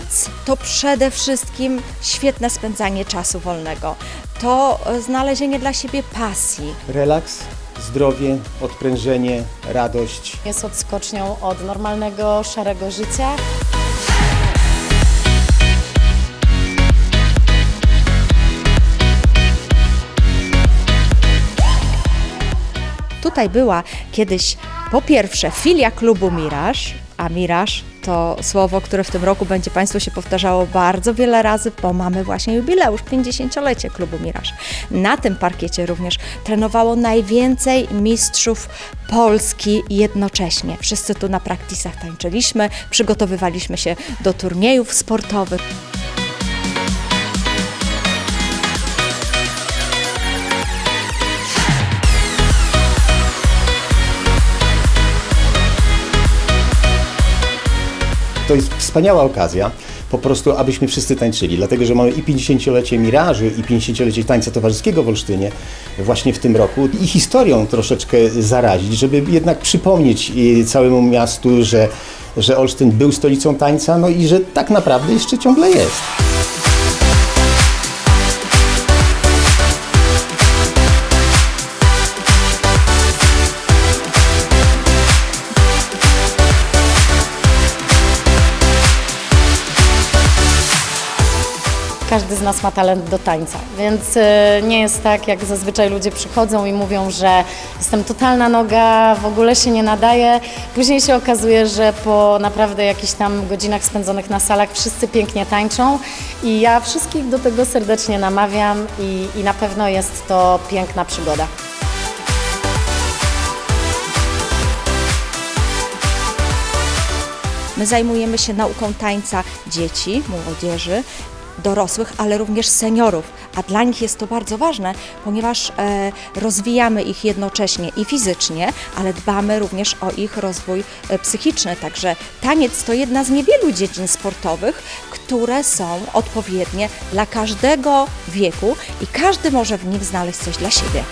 Taniec to przede wszystkim świetne spędzanie czasu wolnego. To znalezienie dla siebie pasji. Relaks, zdrowie, odprężenie, radość. Jest odskocznią od normalnego, szarego życia. Tutaj była kiedyś po pierwsze filia klubu Miraż, a Miraż to słowo, które w tym roku będzie Państwu się powtarzało bardzo wiele razy, bo mamy właśnie jubileusz, 50-lecie klubu Miraż. Na tym parkiecie również trenowało najwięcej mistrzów Polski jednocześnie. Wszyscy tu na praktisach tańczyliśmy, przygotowywaliśmy się do turniejów sportowych. To jest wspaniała okazja, po prostu, abyśmy wszyscy tańczyli, dlatego że mamy i 50-lecie Mirażu, i 50-lecie tańca towarzyskiego w Olsztynie właśnie w tym roku i historią troszeczkę zarazić, żeby jednak przypomnieć y, całemu miastu, że, że Olsztyn był stolicą tańca, no i że tak naprawdę jeszcze ciągle jest. Każdy z nas ma talent do tańca, więc e, nie jest tak, jak zazwyczaj ludzie przychodzą i mówią, że jestem totalna noga, w ogóle się nie nadaje. Później się okazuje, że po naprawdę jakichś tam godzinach spędzonych na salach wszyscy pięknie tańczą i ja wszystkich do tego serdecznie namawiam i, i na pewno jest to piękna przygoda. My zajmujemy się nauką tańca dzieci, młodzieży, dorosłych, ale również seniorów. A dla nich jest to bardzo ważne, ponieważ e, rozwijamy ich jednocześnie i fizycznie, ale dbamy również o ich rozwój e, psychiczny. Także taniec to jedna z niewielu dziedzin sportowych, które są odpowiednie dla każdego wieku i każdy może w nich znaleźć coś dla siebie.